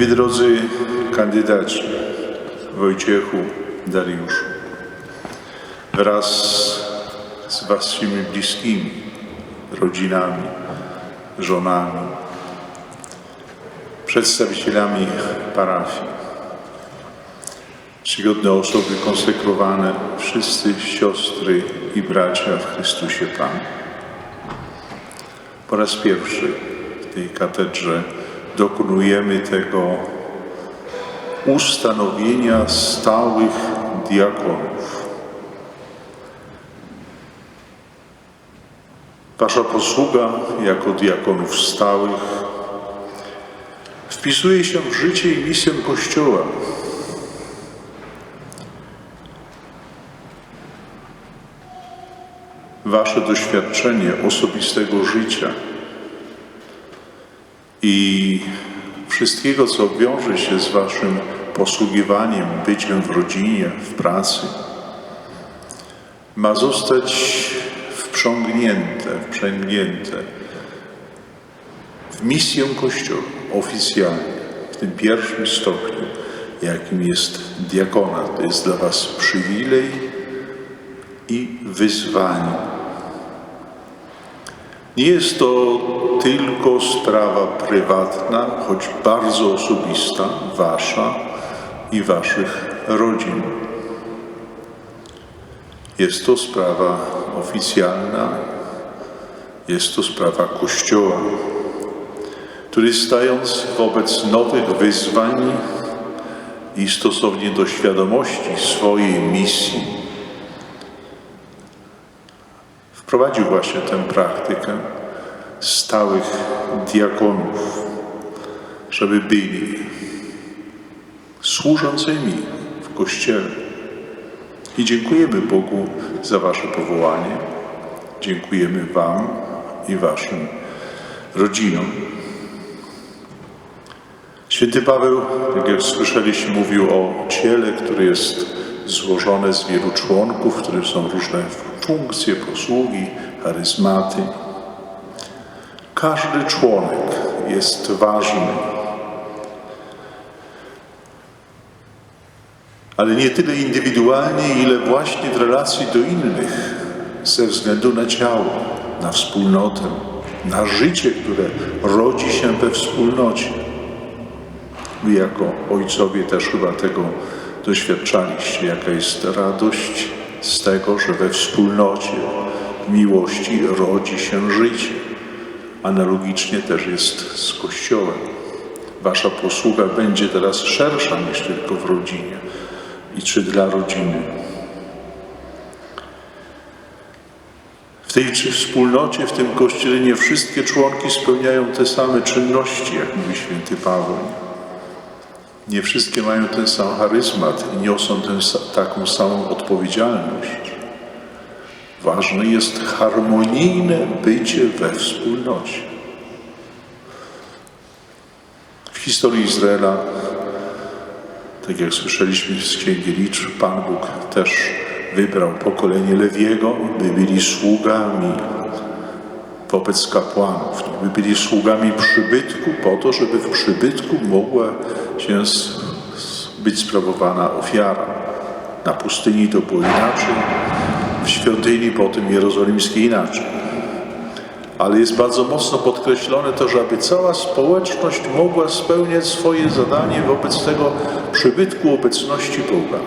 Miły drodzy kandydaci Wojciechu, Dariuszu, wraz z waszymi bliskimi, rodzinami, żonami, przedstawicielami parafii, czcigodne osoby konsekrowane, wszyscy siostry i bracia w Chrystusie Panu. Po raz pierwszy w tej katedrze dokonujemy tego ustanowienia stałych diakonów. Wasza posługa jako diakonów stałych wpisuje się w życie i misję Kościoła. Wasze doświadczenie osobistego życia i wszystkiego, co wiąże się z Waszym posługiwaniem, byciem w rodzinie, w pracy, ma zostać wprzągnięte, wprzęgnięte w misję Kościoła oficjalnie, w tym pierwszym stopniu, jakim jest diakonat. To jest dla Was przywilej i wyzwanie. Nie jest to tylko sprawa prywatna, choć bardzo osobista, wasza i waszych rodzin. Jest to sprawa oficjalna, jest to sprawa Kościoła, który stając wobec nowych wyzwań i stosownie do świadomości swojej misji, wprowadził właśnie tę praktykę stałych diakonów, żeby byli służącymi w Kościele. I dziękujemy Bogu za Wasze powołanie. Dziękujemy Wam i Waszym rodzinom. Święty Paweł, jak słyszeliśmy, mówił o ciele, które jest złożone z wielu członków, w są różne funkcje, posługi, charyzmaty. Każdy członek jest ważny. Ale nie tyle indywidualnie, ile właśnie w relacji do innych, ze względu na ciało, na wspólnotę, na życie, które rodzi się we wspólnocie. Wy jako ojcowie też chyba tego doświadczaliście, jaka jest radość z tego, że we wspólnocie miłości rodzi się życie. Analogicznie też jest z Kościołem. Wasza posługa będzie teraz szersza niż tylko w rodzinie i czy dla rodziny. W tej wspólnocie, w tym Kościele nie wszystkie członki spełniają te same czynności, jak mówi święty Paweł. Nie wszystkie mają ten sam charyzmat i niosą tę, taką samą odpowiedzialność. Ważne jest harmonijne bycie we wspólnocie. W historii Izraela, tak jak słyszeliśmy z Księgi Licz, Pan Bóg też wybrał pokolenie Lewiego, by byli sługami wobec kapłanów, by byli sługami przybytku po to, żeby w przybytku mogła się być sprawowana ofiara. Na pustyni to było inaczej, w świątyni potem jerozolimskiej inaczej. Ale jest bardzo mocno podkreślone to, że aby cała społeczność mogła spełniać swoje zadanie wobec tego przybytku obecności Boga.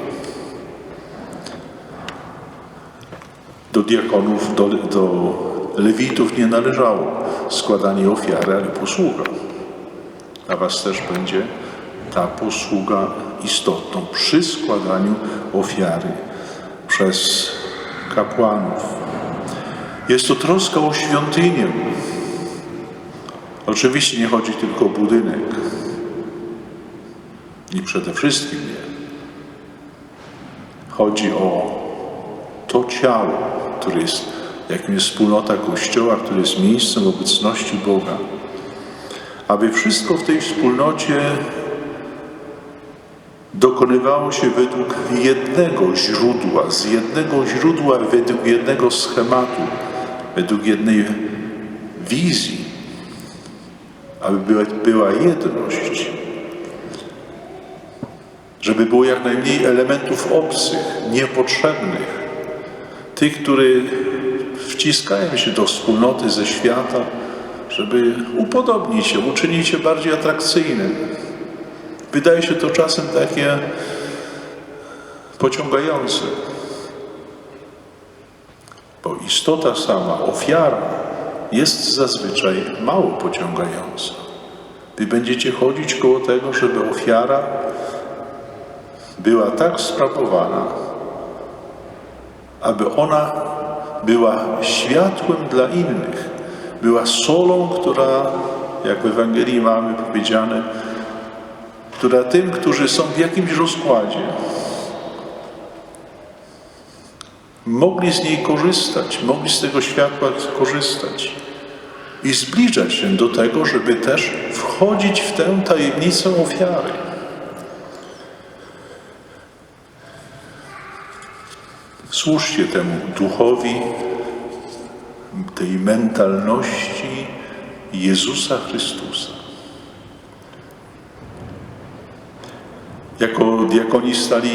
Do diakonów, do, do lewitów nie należało składanie ofiary, ale posługa. A was też będzie ta posługa istotną przy składaniu ofiary przez kapłanów. Jest to troska o świątynię. Oczywiście nie chodzi tylko o budynek. I przede wszystkim nie. Chodzi o to ciało, które jest, jakim jest wspólnota Kościoła, które jest miejscem obecności Boga. Aby wszystko w tej wspólnocie dokonywało się według jednego źródła, z jednego źródła, według jednego schematu, według jednej wizji, aby była, była jedność. żeby było jak najmniej elementów obcych, niepotrzebnych, tych, które wciskają się do wspólnoty ze świata, żeby upodobnić się, uczynić się bardziej atrakcyjnym. Wydaje się to czasem takie pociągające, bo istota sama, ofiara, jest zazwyczaj mało pociągająca. Wy będziecie chodzić koło tego, żeby ofiara była tak sprawowana, aby ona była światłem dla innych, była solą, która, jak w Ewangelii mamy powiedziane, która tym, którzy są w jakimś rozkładzie, mogli z niej korzystać, mogli z tego światła korzystać i zbliżać się do tego, żeby też wchodzić w tę tajemnicę ofiary. Służcie temu duchowi, tej mentalności Jezusa Chrystusa. Jako diakoni stali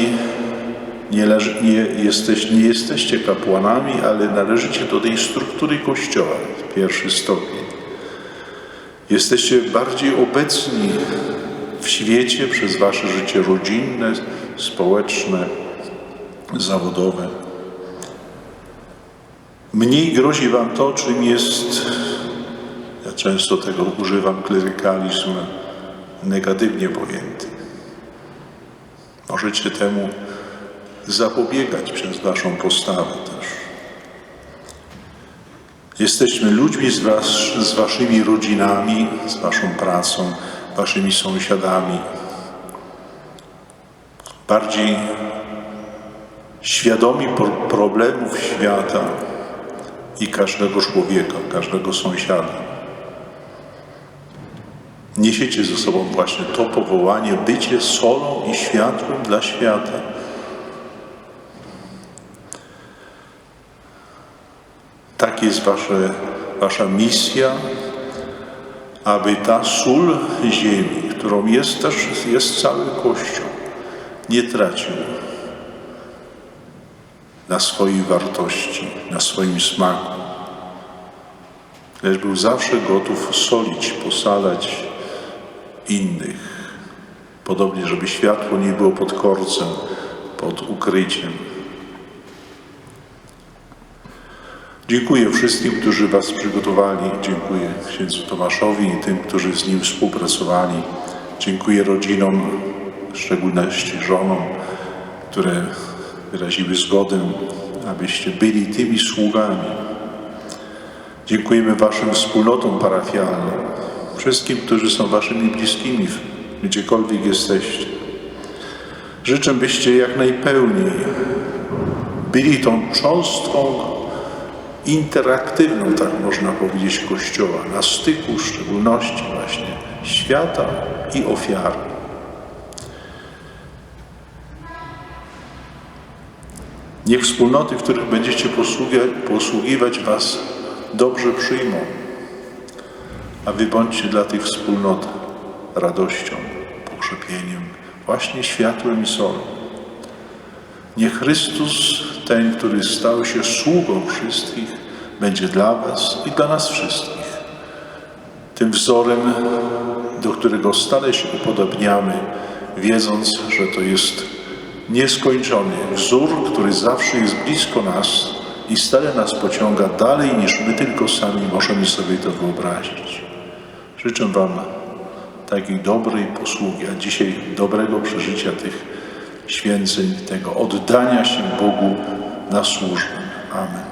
nie, nie, jesteś, nie jesteście kapłanami, ale należycie do tej struktury Kościoła, pierwszy stopień. Jesteście bardziej obecni w świecie przez wasze życie rodzinne, społeczne, zawodowe. Mniej grozi wam to, czym jest, ja często tego używam, klerykalizm negatywnie pojęty. Możecie temu zapobiegać przez waszą postawę też. Jesteśmy ludźmi z, was, z waszymi rodzinami, z waszą pracą, waszymi sąsiadami. Bardziej świadomi problemów świata i każdego człowieka, każdego sąsiada. Niesiecie ze sobą właśnie to powołanie, bycie solą i światłem dla świata. Tak jest wasze, wasza misja, aby ta sól ziemi, którą jest też jest cały Kościół, nie tracił na swojej wartości, na swoim smaku. Lecz był zawsze gotów solić, posalać innych. Podobnie, żeby światło nie było pod korcem, pod ukryciem. Dziękuję wszystkim, którzy Was przygotowali. Dziękuję księdzu Tomaszowi i tym, którzy z nim współpracowali. Dziękuję rodzinom, w szczególności żonom, które wyraziły zgodę, abyście byli tymi sługami. Dziękujemy Waszym wspólnotom parafialnym, wszystkim, którzy są Waszymi bliskimi, gdziekolwiek jesteście. Życzę, byście jak najpełniej byli tą cząstką interaktywną, tak można powiedzieć, Kościoła, na styku w szczególności właśnie świata i ofiary. Niech wspólnoty, w których będziecie posługiwać Was, dobrze przyjmą, a Wy bądźcie dla tych wspólnot radością, pokrzepieniem, właśnie światłem i solą. Niech Chrystus, ten, który stał się sługą wszystkich, będzie dla Was i dla nas wszystkich. Tym wzorem, do którego stale się upodobniamy, wiedząc, że to jest nieskończony wzór, który zawsze jest blisko nas i stale nas pociąga dalej, niż my tylko sami możemy sobie to wyobrazić. Życzę Wam takiej dobrej posługi, a dzisiaj dobrego przeżycia tych święceń, tego oddania się Bogu na służbę. Amen.